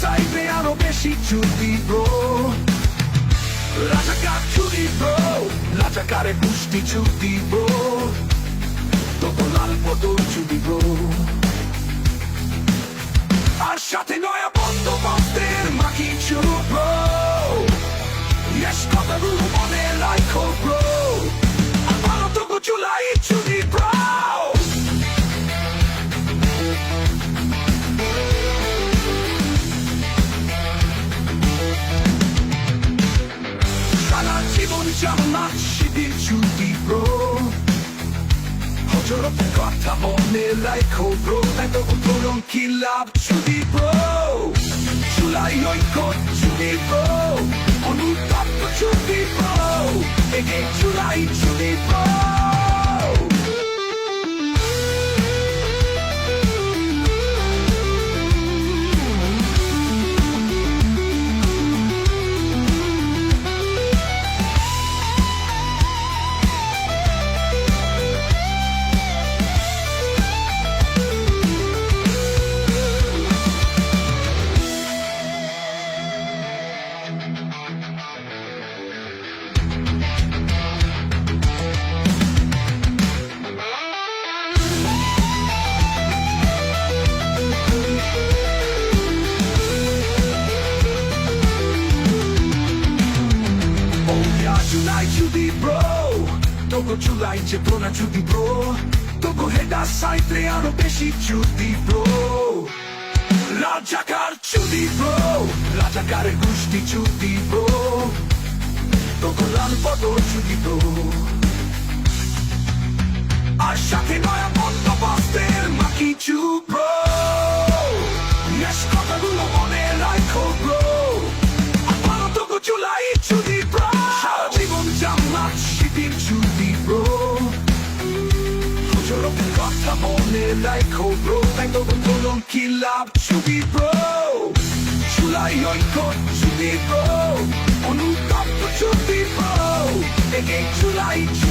সাইবে আরও Judy bro রাজাকারে পুষ্টি Judy bro Togo লাল বদল Judy bro আর সাথে নয়া জীবন জানা শিবির ছুটি ব্রো হজরতের কথা মনে রাখো ব্রো তাই তো উত্তরণ কি লাভ ছুটি ব্রো জুলাই ঐক্য ছুটি ব্রো অনুতাপ্ত ছুটি ব্রো এগে জুলাই ছুটি bro Oh yeah, July Judy bro Togo July চেতনা Judy bro Toko Togo হেডা সাইতে আরও বেশি Judy bro রাজাকার Judy bro রাজাকারের গোষ্ঠী Judy bro Togo লাল বদল Judy bro আর সাথে নয়া বন্দোবস্তের bro হজরতের কথা মনে রাখো তাই তো বলুন কি লাভ Judy bro July ঐক্য অনুতাপ্ত Judy bro এগে July Judy bro